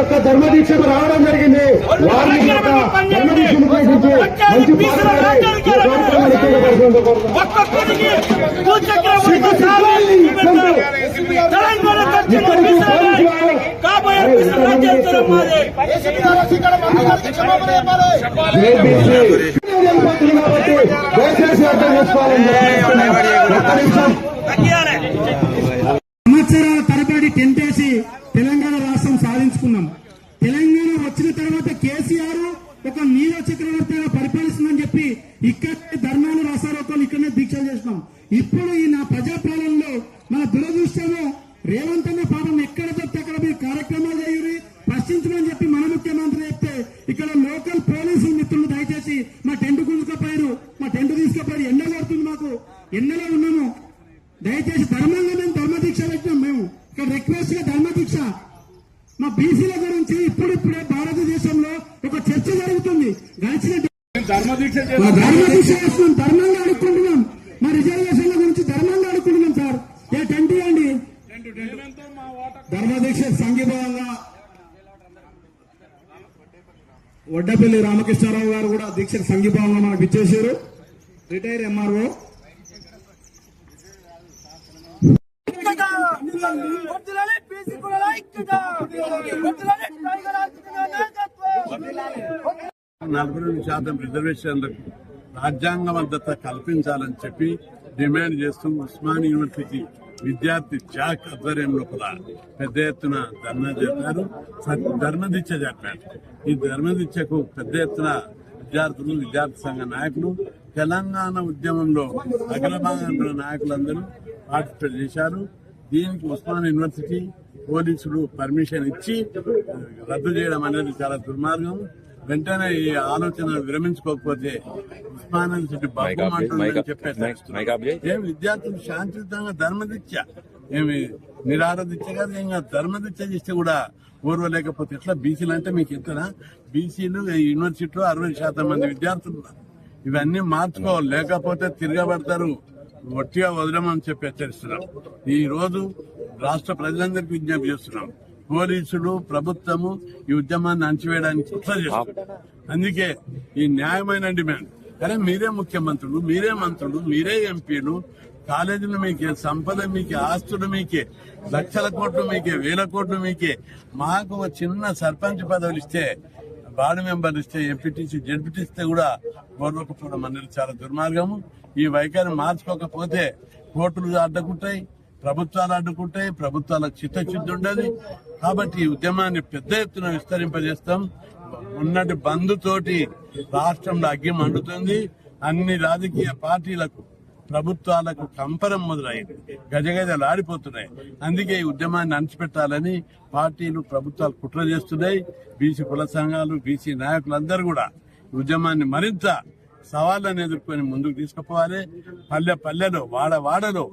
యొక్క ధర్మ దీక్షకు రావడం జరిగింది. వారిని యొక్క ధర్మ దీక్షను ఉద్దేశించి మంచి కార్యక్రమాన్ని చేయవలసిందిగా కోరుతున్నాను. ఒక్కొక్కరికి దీక్షలు చేసినాం ఇప్పుడు ఈ నా ప్రజాపాలనలో మన దురదృష్టము రేవంత్ అన్న పాపం ఎక్కడ చెప్తే అక్కడ మీరు కార్యక్రమాలు చేయురి ప్రశ్నించమని చెప్పి మన ముఖ్యమంత్రి చెప్తే ఇక్కడ లోకల్ పోలీసు మిత్రులు దయచేసి మా టెంట్ గుంజుకపోయారు మా టెంట్ తీసుకుపోయారు ఎండ కొడుతుంది మాకు. ఎండలో ఉన్నాము. దయచేసి ధర్మంగా మేము ధర్మదీక్ష పెట్టినాం మేము. ఇక్కడ రిక్వెస్ట్గా ధర్మ దీక్ష మా బీసీల గురించి ఇప్పుడిప్పుడే భారతదేశంలో ఒక చర్చ జరుగుతుంది. గడిచిన మా ధర్మ దీక్ష ధర్మంగా అడుక్కుంటున్నాం మా రిజర్వేషన్ల గురించి ధర్మంగా అడుక్కుంటున్నాం సార్. ఏ టెంట్ ఇవ్వండి. ధర్మదీక్ష సంఘీభావంగా వడ్డపల్లి రామకృష్ణారావు గారు కూడా దీక్షకు సంఘీభావంగా మనకు ఇచ్చేసారు రిటైర్ ఎంఆర్ఓ. నాయకత్వం నలభై శాతం రిజర్వేషన్లకు రాజ్యాంగ కల్పించాలని చెప్పి డిమాండ్ చేస్తూ ఉస్మాన్ యూనివర్సిటీ విద్యార్థి జాక్ ఆధ్వర్యం లోపల పెద్ద ఎత్తున ధర్నా జరిపారు ధర్మదీక్ష జరిపారు. ఈ ధర్మదీక్షకు పెద్ద ఎత్తున విద్యార్థులు విద్యార్థి సంఘ నాయకులు తెలంగాణ ఉద్యమంలో అగ్రభాగంలో నాయకులందరూ పార్టిసిపేట్ చేశారు. దీనికి ఉస్మాన్ యూనివర్సిటీ పోలీసులు పర్మిషన్ ఇచ్చి రద్దు చేయడం అనేది చాలా దుర్మార్గం. వెంటనే ఈ ఆలోచన విరమించుకోకపోతే ఉస్మాన్ యూనివర్సిటీ బాబు ఏం విద్యార్థులు శాంతియుతంగా ధర్మదిత్య ఏమి నిరారదిత్య కాదు ఇంకా ధర్మదిత్య చేస్తే కూడా ఓర్వలేకపోతే ఎట్లా? బీసీలు అంటే మీకు ఎంతనా? బీసీలు యూనివర్సిటీలో అరవై శాతం మంది విద్యార్థులు ఉన్నారు. ఇవన్నీ మార్చుకోవాలి లేకపోతే తిరగబడతారు. ఒట్టిగా వదలమని చెప్పి హెచ్చరిస్తున్నాం. ఈ రోజు రాష్ట్ర ప్రజలందరికీ విజ్ఞప్తి చేస్తున్నాం. పోలీసులు ప్రభుత్వము ఈ ఉద్యమాన్ని అణచివేయడానికి కుట్ర అందుకే ఈ న్యాయమైన డిమాండ్. అరే మీరే ముఖ్యమంత్రులు మీరే మంత్రులు మీరే ఎంపీలు కాలేజీలు మీకే సంపద మీకే ఆస్తులు మీకే లక్షల కోట్లు మీకే వేల కోట్లు మీకే మాకు ఒక చిన్న సర్పంచ్ పదవులు ఇస్తే వార్డు మెంబర్లు ఇస్తే ఎంపీటీసీ జడ్పీటీ ఇస్తే కూడా గౌరవకపోవడం అనేది చాలా దుర్మార్గము. ఈ వైఖరి మార్చుకోకపోతే కోర్టులు అడ్డకుంటాయి ప్రభుత్వాలు అడ్డుకుంటాయి ప్రభుత్వాలకు చిత్తశుద్ధి ఉండదు. కాబట్టి ఈ ఉద్యమాన్ని పెద్ద ఎత్తున విస్తరింపజేస్తాం. ఉన్నటి బంధుతోటి రాష్ట్రంలో అగ్గి మండుతుంది. అన్ని రాజకీయ పార్టీలకు ప్రభుత్వాలకు కంపరం మొదలైంది. గజగజలాడిపోతున్నాయి అందుకే ఈ ఉద్యమాన్ని అణచిపెట్టాలని పార్టీలు ప్రభుత్వాలు కుట్ర చేస్తున్నాయి. బీసీ కుల సంఘాలు బీసీ నాయకులందరూ కూడా ఉద్యమాన్ని మరింత సవాళ్ళను ఎదుర్కొని ముందుకు తీసుకుపోవాలి. పల్లె పల్లెలో వాడ వాడలో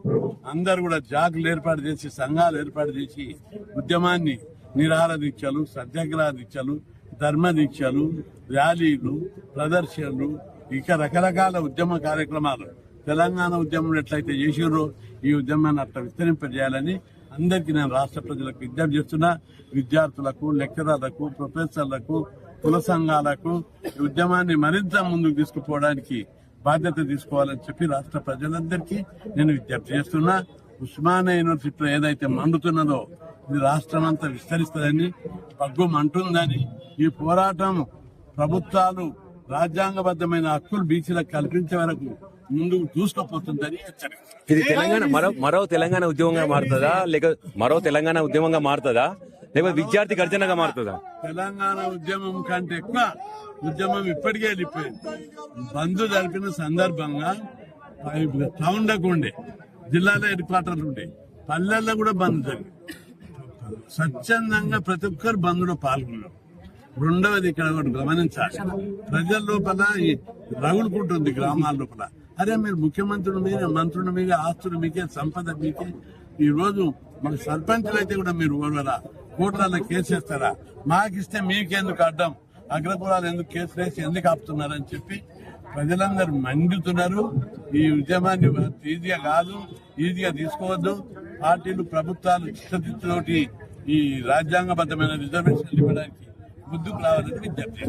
అందరు కూడా జాగులు ఏర్పాటు చేసి సంఘాలు ఏర్పాటు చేసి ఉద్యమాన్ని నిరాహార దీక్షలు సత్యాగ్రహ దీక్షలు ధర్మ దీక్షలు ర్యాలీలు ప్రదర్శనలు ఇక రకరకాల ఉద్యమ కార్యక్రమాలు. తెలంగాణ ఉద్యమం ఎట్లయితే చేసిరో ఈ ఉద్యమాన్ని అట్లా విస్తరింపజేయాలని అందరికీ నేను రాష్ట్ర ప్రజలకు విజ్ఞప్తి చేస్తున్నా. విద్యార్థులకు లెక్చరర్లకు ప్రొఫెసర్లకు కుల సంఘాలకు ఈ ఉద్యమాన్ని మరింత ముందుకు తీసుకుపోవడానికి బాధ్యత తీసుకోవాలని చెప్పి రాష్ట్ర ప్రజలందరికీ నేను విజ్ఞప్తి చేస్తున్నా. ఉస్మానియా యూనివర్సిటీలో ఏదైతే మండుతున్నదో ఇది రాష్ట్రం అంతా విస్తరిస్తుందని పగ్గు మంటుందని ఈ పోరాటం ప్రభుత్వాలు రాజ్యాంగబద్ధమైన హక్కులు బీసీలకు కల్పించే వరకు ముందుకు దూసుకుపోతుందని ఇది తెలంగాణ మరో మరో తెలంగాణ ఉద్యమంగా మారుతుందా? లేక మరో తెలంగాణ ఉద్యమంగా మారుతుందా? లేకపోతే విద్యార్థి గర్జనగా మారుతుందా? తెలంగాణ ఉద్యమం కంటే ఎక్కువ ఉద్యమం ఇప్పటికే వెళ్ళిపోయింది. బంద్ జరిపిన సందర్భంగా టౌన్లకు ఉండే జిల్లాలో హెడ్ క్వార్టర్లు ఉండే పల్లెల్లో కూడా బంద్ జరిగింది. స్వచ్ఛందంగా ప్రతి ఒక్కరు బంద్లో పాల్గొన్నారు. రెండవది ఇక్కడ ఒకటి గమనించాలి. ప్రజల లోపల ఈ రగులుకుంటుంది గ్రామాల లోపల. అరే మీరు ముఖ్యమంత్రులు మీద మంత్రుల మీద ఆస్తుల మీకే సంపద మీకే ఈ రోజు మన సర్పంచులు అయితే కూడా మీరు ఓడరా కోట్లలో కేసు వేస్తారా? మాకిస్తే మీకెందుకు అడ్డం? అగ్రపురాలు ఎందుకు కేసు వేసి ఎందుకు ఆపుతున్నారని చెప్పి ప్రజలందరూ మండుతున్నారు. ఈ ఉద్యమాన్ని ఈజీగా కాదు ఈజీగా తీసుకోవద్దు. పార్టీలు ప్రభుత్వాలు చిత్తశుద్ధితోటి ఈ రాజ్యాంగబద్ధమైన రిజర్వేషన్లు ఇవ్వడానికి ముందుకు రావాలని విజ్ఞప్తి